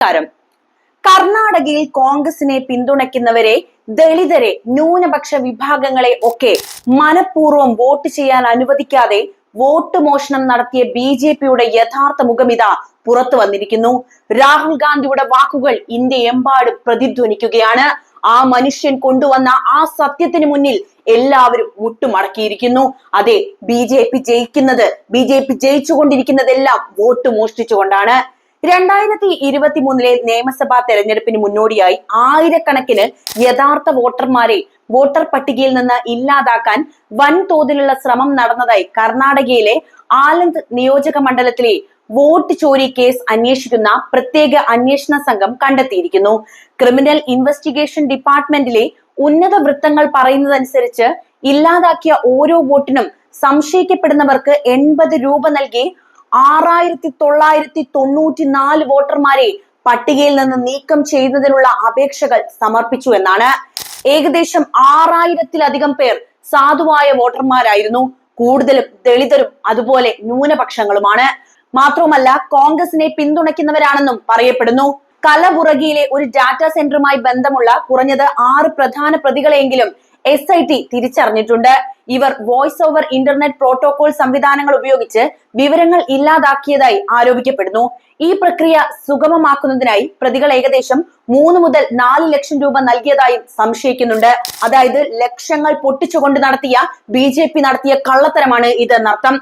നമസ്കാരം. കർണാടകയിൽ കോൺഗ്രസിനെ പിന്തുണയ്ക്കുന്നവരെ ദളിതരെ ന്യൂനപക്ഷ വിഭാഗങ്ങളെ ഒക്കെ മനഃപൂർവം വോട്ട് ചെയ്യാൻ അനുവദിക്കാതെ വോട്ട് മോഷണം നടത്തിയ ബി ജെ പിയുടെ യഥാർത്ഥ മുഖമിത പുറത്തു വന്നിരിക്കുന്നു. രാഹുൽ ഗാന്ധിയുടെ വാക്കുകൾ ഇന്ത്യയെമ്പാടും പ്രതിധ്വനിക്കുകയാണ്. ആ മനുഷ്യൻ കൊണ്ടുവന്ന ആ സത്യത്തിന് മുന്നിൽ എല്ലാവരും മുട്ടുമടക്കിയിരിക്കുന്നു. അതെ ബി ജെ പി ജയിക്കുന്നത് ബി ജെ പി ജയിച്ചുകൊണ്ടിരിക്കുന്നതെല്ലാം വോട്ട് മോഷ്ടിച്ചുകൊണ്ടാണ്. രണ്ടായിരത്തി ഇരുപത്തി മൂന്നിലെ നിയമസഭാ തെരഞ്ഞെടുപ്പിന് മുന്നോടിയായി ആയിരക്കണക്കിന് യഥാർത്ഥ വോട്ടർമാരെ വോട്ടർ പട്ടികയിൽ നിന്ന് ഇല്ലാതാക്കാൻ വൻതോതിലുള്ള ശ്രമം നടന്നതായി കർണാടകയിലെ ആലന്ദ് നിയോജക മണ്ഡലത്തിലെ വോട്ട് ചോരി കേസ് അന്വേഷിക്കുന്ന പ്രത്യേക അന്വേഷണ സംഘം കണ്ടെത്തിയിരിക്കുന്നു. ക്രിമിനൽ ഇൻവെസ്റ്റിഗേഷൻ ഡിപ്പാർട്ട്മെന്റിലെ ഉന്നത വൃത്തങ്ങൾ പറയുന്നതനുസരിച്ച് ഇല്ലാതാക്കിയ ഓരോ വോട്ടിനും സംശയിക്കപ്പെടുന്നവർക്ക് എൺപത് രൂപ നൽകി ആറായിരത്തി തൊള്ളായിരത്തി തൊണ്ണൂറ്റി നാല് വോട്ടർമാരെ പട്ടികയിൽ നിന്ന് നീക്കം ചെയ്യുന്നതിനുള്ള അപേക്ഷകൾ സമർപ്പിച്ചു എന്നാണ്. ഏകദേശം ആറായിരത്തിലധികം പേർ സാധുവായ വോട്ടർമാരായിരുന്നു. കൂടുതലും ദളിതരും അതുപോലെ ന്യൂനപക്ഷങ്ങളുമാണ്. മാത്രവുമല്ല കോൺഗ്രസിനെ പിന്തുണയ്ക്കുന്നവരാണെന്നും പറയപ്പെടുന്നു. കലബുറഗിയിലെ ഒരു ഡാറ്റാ സെന്ററുമായി ബന്ധമുള്ള കുറഞ്ഞത് ആറ് പ്രധാന പ്രതികളെങ്കിലും എസ് ഐ ടി തിരിച്ചറിഞ്ഞിട്ടുണ്ട്. ഇവർ വോയിസ് ഓവർ ഇന്റർനെറ്റ് പ്രോട്ടോകോൾ സംവിധാനങ്ങൾ ഉപയോഗിച്ച് വിവരങ്ങൾ ഇല്ലാതാക്കിയതായി ആരോപിക്കപ്പെടുന്നു. ഈ പ്രക്രിയ സുഗമമാക്കുന്നതിനായി പ്രതികൾ ഏകദേശം മൂന്ന് മുതൽ നാല് ലക്ഷം രൂപ നൽകിയതായും സംശയിക്കുന്നുണ്ട്. അതായത് ലക്ഷങ്ങൾ പൊട്ടിച്ചുകൊണ്ട് നടത്തിയ ബി നടത്തിയ കള്ളത്തരമാണ് ഇതെന്നർത്ഥം.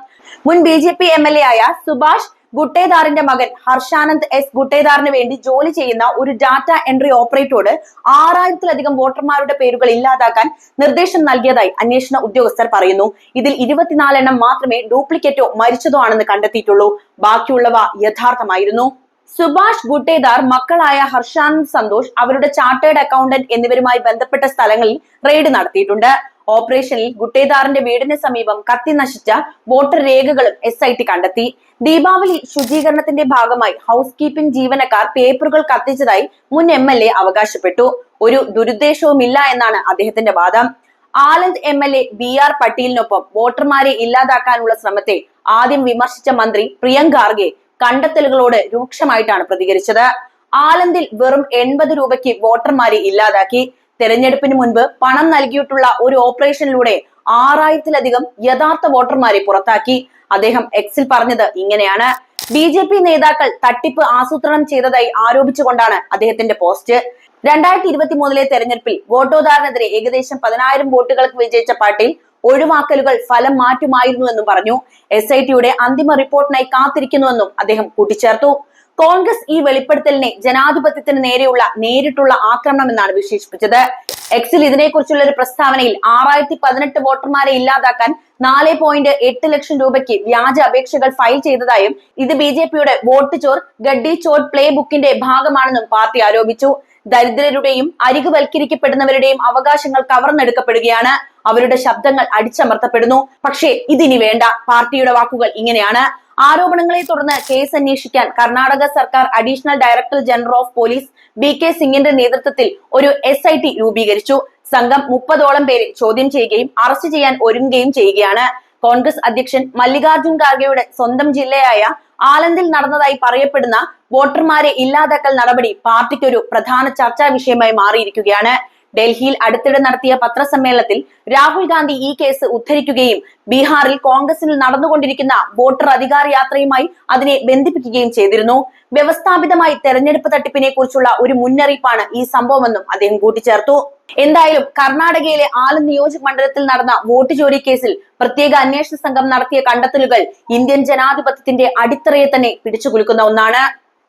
മുൻ B J P M L A ആയ സുഭാഷ് ഗുട്ടേദാറിന്റെ മകൻ ഹർഷാനന്ദ് എസ് ഗുട്ടേദാറിന് വേണ്ടി ജോലി ചെയ്യുന്ന ഒരു ഡാറ്റ എൻട്രി ഓപ്പറേറ്ററോട് ആറായിരത്തിലധികം വോട്ടർമാരുടെ പേരുകൾ ഇല്ലാതാക്കാൻ നിർദ്ദേശം നൽകിയതായി അന്വേഷണ ഉദ്യോഗസ്ഥർ പറയുന്നു. ഇതിൽ ഇരുപത്തിനാലെണ്ണം മാത്രമേ ഡ്യൂപ്ലിക്കേറ്റോ മരിച്ചതോ ആണെന്ന് കണ്ടെത്തിയിട്ടുള്ളൂ. ബാക്കിയുള്ളവ യഥാർത്ഥമായിരുന്നു. സുഭാഷ് ഗുട്ടേദാർ മക്കളായ ഹർഷാനന്ദ് സന്തോഷ് അവരുടെ ചാർട്ടേഡ് അക്കൗണ്ടന്റ് എന്നിവരുമായി ബന്ധപ്പെട്ട സ്ഥലങ്ങളിൽ റെയ്ഡ് നടത്തിയിട്ടുണ്ട്. ഓപ്പറേഷനിൽ ഗുട്ടേദാറിന്റെ വീടിന് സമീപം കത്തി നശിച്ച വോട്ടർ രേഖകളും എസ് ഐ ടി കണ്ടെത്തി. ദീപാവലി ശുചീകരണത്തിന്റെ ഭാഗമായി ഹൗസ് കീപ്പിംഗ് ജീവനക്കാർ പേപ്പറുകൾ കത്തിച്ചതായി മുൻ എം എൽ എ അവകാശപ്പെട്ടു. ഒരു ദുരുദ്ദേശവുമില്ല എന്നാണ് അദ്ദേഹത്തിന്റെ വാദം. Anand M L A B R പട്ടീലിനൊപ്പം വോട്ടർമാരെ ഇല്ലാതാക്കാനുള്ള ശ്രമത്തെ ആദ്യം വിമർശിച്ച മന്ത്രി പ്രിയങ്ക് ഖാർഗെ കണ്ടെത്തലുകളോട് രൂക്ഷമായിട്ടാണ് പ്രതികരിച്ചത്. ആലന്തിൽ വെറും എൺപത് രൂപയ്ക്ക് വോട്ടർമാരെ ഇല്ലാതാക്കി. തെരഞ്ഞെടുപ്പിന് മുൻപ് പണം നൽകിയിട്ടുള്ള ഒരു ഓപ്പറേഷനിലൂടെ ആറായിരത്തിലധികം യഥാർത്ഥ വോട്ടർമാരെ പുറത്താക്കി. അദ്ദേഹം എക്സിൽ പറഞ്ഞത് ഇങ്ങനെയാണ്. ബി ജെ പി നേതാക്കൾ തട്ടിപ്പ് ആസൂത്രണം ചെയ്തതായി ആരോപിച്ചുകൊണ്ടാണ് അദ്ദേഹത്തിന്റെ പോസ്റ്റ്. രണ്ടായിരത്തി ഇരുപത്തി മൂന്നിലെ തെരഞ്ഞെടുപ്പിൽ വോട്ടോദാറിനെതിരെ ഏകദേശം പതിനായിരം വോട്ടുകൾക്ക് വിജയിച്ച പാർട്ടിയിൽ ഒഴിവാക്കലുകൾ ഫലം മാറ്റുമായിരുന്നു മാറ്റുമായിരുന്നുവെന്നും പറഞ്ഞു. എസ് ഐ ടിയുടെ അന്തിമ റിപ്പോർട്ടിനായി കാത്തിരിക്കുന്നുവെന്നും അദ്ദേഹം കൂട്ടിച്ചേർത്തു. കോൺഗ്രസ് ഈ വെളിപ്പെടുത്തലിനെ ജനാധിപത്യത്തിന് നേരെയുള്ള നേരിട്ടുള്ള ആക്രമണം എന്നാണ് വിശേഷിപ്പിച്ചത്. എക്സിൽ ഇതിനെക്കുറിച്ചുള്ള ഒരു പ്രസ്താവനയിൽ ആറായിരത്തി പതിനെട്ട് വോട്ടർമാരെ ഇല്ലാതാക്കാൻ നാല് പോയിന്റ് എട്ട് ലക്ഷം രൂപയ്ക്ക് വ്യാജ അപേക്ഷകൾ ഫയൽ ചെയ്തതായും ഇത് ബി ജെ പിയുടെ വോട്ട് ചോർ ഗഡ്ഡി ചോർ പ്ലേ ബുക്കിന്റെ ഭാഗമാണെന്നും പാർട്ടി ആരോപിച്ചു. ദരിദ്രരുടെയും അരികുവൽക്കരിക്കപ്പെടുന്നവരുടെയും അവകാശങ്ങൾ കവർന്നെടുക്കപ്പെടുകയാണ്. അവരുടെ ശബ്ദങ്ങൾ അടിച്ചമർത്തപ്പെടുന്നു. പക്ഷേ ഇതിനി വേണ്ട. പാർട്ടിയുടെ വാക്കുകൾ ഇങ്ങനെയാണ്. ആരോപണങ്ങളെ തുടർന്ന് കേസ് അന്വേഷിക്കാൻ കർണാടക സർക്കാർ additional director general of police B K സിംഗിന്റെ നേതൃത്വത്തിൽ ഒരു എസ് ഐ ടി രൂപീകരിച്ചു. സംഘം മുപ്പതോളം പേരെ ചോദ്യം ചെയ്യുകയും അറസ്റ്റ് ചെയ്യാൻ ഒരുങ്ങുകയും ചെയ്യുകയാണ്. കോൺഗ്രസ് അധ്യക്ഷൻ മല്ലികാർജുൻ ഖാർഗെയുടെ സ്വന്തം ജില്ലയായ ആലന്ദിൽ നടന്നതായി പറയപ്പെടുന്ന വോട്ടർമാരെ ഇല്ലാതാക്കൽ നടപടി പാർട്ടിക്കൊരു പ്രധാന ചർച്ചാ വിഷയമായി മാറിയിരിക്കുകയാണ്. ഡൽഹിയിൽ അടുത്തിടെ നടത്തിയ പത്രസമ്മേളനത്തിൽ രാഹുൽ ഗാന്ധി ഈ കേസ് ഉദ്ധരിക്കുകയും ബീഹാറിൽ കോൺഗ്രസിൽ നടന്നുകൊണ്ടിരിക്കുന്ന വോട്ടർ അധികാര യാത്രയുമായി അതിനെ ബന്ധിപ്പിക്കുകയും ചെയ്തിരുന്നു. വ്യവസ്ഥാപിതമായി തെരഞ്ഞെടുപ്പ് തട്ടിപ്പിനെ കുറിച്ചുള്ള ഒരു മുന്നറിയിപ്പാണ് ഈ സംഭവമെന്നും അദ്ദേഹം കൂട്ടിച്ചേർത്തു. എന്തായാലും കർണാടകയിലെ ആലം നിയോജക മണ്ഡലത്തിൽ നടന്ന വോട്ട് ചോരി കേസിൽ പ്രത്യേക അന്വേഷണ സംഘം നടത്തിയ കണ്ടെത്തലുകൾ ഇന്ത്യൻ ജനാധിപത്യത്തിന്റെ അടിത്തറയെ തന്നെ പിടിച്ചുകുലുക്കുന്ന ഒന്നാണ്.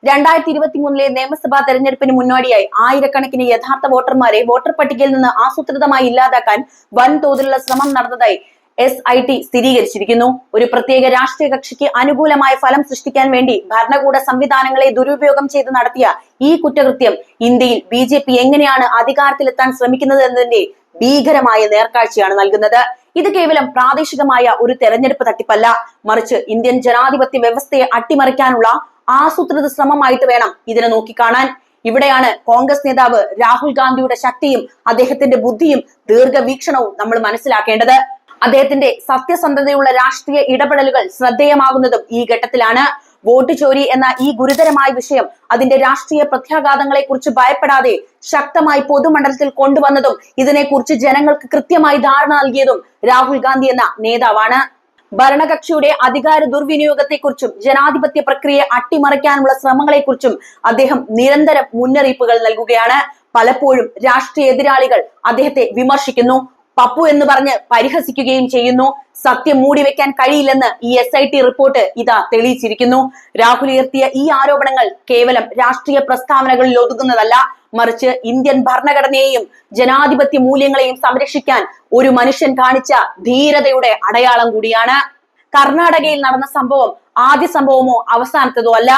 രണ്ടായിരത്തി ഇരുപത്തി മൂന്നിലെ നിയമസഭാ തെരഞ്ഞെടുപ്പിന് മുന്നോടിയായി ആയിരക്കണക്കിന് യഥാർത്ഥ വോട്ടർമാരെ വോട്ടർ പട്ടികയിൽ നിന്ന് ആസൂത്രിതമായി ഇല്ലാതാക്കാൻ വൻതോതിലുള്ള ശ്രമം നടന്നതായി എസ് ഐ ടി സ്ഥിരീകരിച്ചിരിക്കുന്നു. ഒരു പ്രത്യേക രാഷ്ട്രീയ കക്ഷിക്ക് അനുകൂലമായ ഫലം സൃഷ്ടിക്കാൻ വേണ്ടി ഭരണകൂട സംവിധാനങ്ങളെ ദുരുപയോഗം ചെയ്ത് നടത്തിയ ഈ കുറ്റകൃത്യം ഇന്ത്യയിൽ ബി ജെ പി എങ്ങനെയാണ് അധികാരത്തിലെത്താൻ ശ്രമിക്കുന്നത് എന്നതിന്റെ ഭീകരമായ നേർക്കാഴ്ചയാണ് നൽകുന്നത്. ഇത് കേവലം പ്രാദേശികമായ ഒരു തെരഞ്ഞെടുപ്പ് തട്ടിപ്പല്ല. മറിച്ച് ഇന്ത്യൻ ജനാധിപത്യ വ്യവസ്ഥയെ അട്ടിമറിക്കാനുള്ള ആസൂത്രിത ശ്രമമായിട്ട് വേണം ഇതിനെ നോക്കിക്കാണാൻ. ഇവിടെയാണ് കോൺഗ്രസ് നേതാവ് രാഹുൽ ഗാന്ധിയുടെ ശക്തിയും അദ്ദേഹത്തിന്റെ ബുദ്ധിയും ദീർഘവീക്ഷണവും നമ്മൾ മനസ്സിലാക്കേണ്ടത്. അദ്ദേഹത്തിന്റെ സത്യസന്ധതയുള്ള രാഷ്ട്രീയ ഇടപെടലുകൾ ശ്രദ്ധേയമാകുന്നതും ഈ ഘട്ടത്തിലാണ്. വോട്ട് ചോരി എന്ന ഈ ഗുരുതരമായ വിഷയം അതിന്റെ രാഷ്ട്രീയ പ്രത്യാഘാതങ്ങളെ കുറിച്ച് ഭയപ്പെടാതെ ശക്തമായി പൊതുമണ്ഡലത്തിൽ കൊണ്ടുവന്നതും ഇതിനെക്കുറിച്ച് ജനങ്ങൾക്ക് കൃത്യമായി ധാരണ നൽകിയതും രാഹുൽ ഗാന്ധി എന്ന നേതാവാണ്. ഭരണകക്ഷിയുടെ അധികാര ദുർവിനിയോഗത്തെക്കുറിച്ചും ജനാധിപത്യ പ്രക്രിയയെ അട്ടിമറിക്കാനുള്ള ശ്രമങ്ങളെക്കുറിച്ചും അദ്ദേഹം നിരന്തരം മുന്നറിയിപ്പുകൾ നൽകുകയാണ്. പലപ്പോഴും രാഷ്ട്രീയ എതിരാളികൾ അദ്ദേഹത്തെ വിമർശിക്കുന്നു. പപ്പു എന്ന് പറഞ്ഞ് പരിഹസിക്കുകയും ചെയ്യുന്നു. സത്യം മൂടിവെക്കാൻ കഴിയില്ലെന്ന് ഈ എസ് ഐ ടി റിപ്പോർട്ട് ഇതാ തെളിയിച്ചിരിക്കുന്നു. രാഹുൽ ഉയർത്തിയ ഈ ആരോപണങ്ങൾ കേവലം രാഷ്ട്രീയ പ്രസ്താവനകളിൽ ഒതുക്കുന്നതല്ല മറിച്ച് ഇന്ത്യൻ ഭരണഘടനയെയും ജനാധിപത്യ മൂല്യങ്ങളെയും സംരക്ഷിക്കാൻ ഒരു മനുഷ്യൻ കാണിച്ച ധീരതയുടെ അടയാളം കൂടിയാണ്. കർണാടകയിൽ നടന്ന സംഭവം ആദ്യ സംഭവമോ അവസാനത്തതോ അല്ല.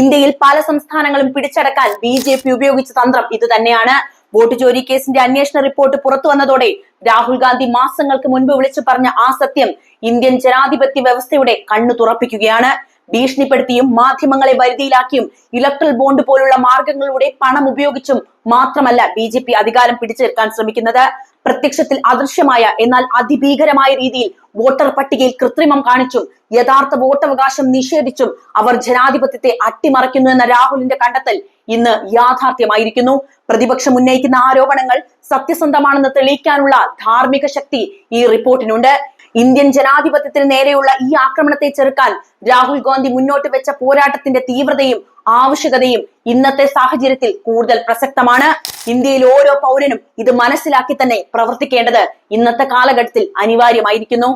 ഇന്ത്യയിൽ പല സംസ്ഥാനങ്ങളും പിടിച്ചടക്കാൻ ബി ജെ പി ഉപയോഗിച്ച തന്ത്രം ഇത് തന്നെയാണ്. വോട്ട് ചോരി കേസിന്റെ അന്വേഷണ റിപ്പോർട്ട് പുറത്തു വന്നതോടെ രാഹുൽ ഗാന്ധി മാസങ്ങൾക്ക് മുൻപ് വിളിച്ചു പറഞ്ഞ ആ സത്യം ഇന്ത്യൻ ജനാധിപത്യ വ്യവസ്ഥയുടെ കണ്ണു തുറപ്പിക്കുകയാണ്. ഭീഷണിപ്പെടുത്തിയും മാധ്യമങ്ങളെ വരുതിയിലാക്കിയും ഇലക്ട്രൽ ബോണ്ട് പോലുള്ള മാർഗങ്ങളിലൂടെ പണം ഉപയോഗിച്ചും മാത്രമല്ല ബി ജെ പി അധികാരം പിടിച്ചെടുക്കാൻ ശ്രമിക്കുന്നത്. പ്രത്യക്ഷത്തിൽ അദൃശ്യമായ എന്നാൽ അതിഭീകരമായ രീതിയിൽ വോട്ടർ പട്ടികയിൽ കൃത്രിമം കാണിച്ചും യഥാർത്ഥ വോട്ടവകാശം നിഷേധിച്ചും അവർ ജനാധിപത്യത്തെ അട്ടിമറിക്കുന്നു എന്ന രാഹുലിന്റെ കണ്ടെത്തൽ ഇന്ന് യാഥാർത്ഥ്യമായിരിക്കുന്നു. പ്രതിപക്ഷം ഉന്നയിക്കുന്ന ആരോപണങ്ങൾ സത്യസന്ധമാണെന്ന് തെളിയിക്കാനുള്ള ധാർമ്മിക ശക്തി ഈ റിപ്പോർട്ടിനുണ്ട്. ഇന്ത്യൻ ജനാധിപത്യത്തിന് നേരെയുള്ള ഈ ആക്രമണത്തെ ചെറുക്കാൻ രാഹുൽ ഗാന്ധി മുന്നോട്ട് വെച്ച പോരാട്ടത്തിന്റെ തീവ്രതയും ആവശ്യകതയും ഇന്നത്തെ സാഹചര്യത്തിൽ കൂടുതൽ പ്രസക്തമാണ്. ഇന്ത്യയിൽ ഓരോ പൗരനും ഇത് മനസ്സിലാക്കി തന്നെ പ്രവർത്തിക്കേണ്ടത് ഇന്നത്തെ കാലഘട്ടത്തിൽ അനിവാര്യമായിരിക്കുന്നു.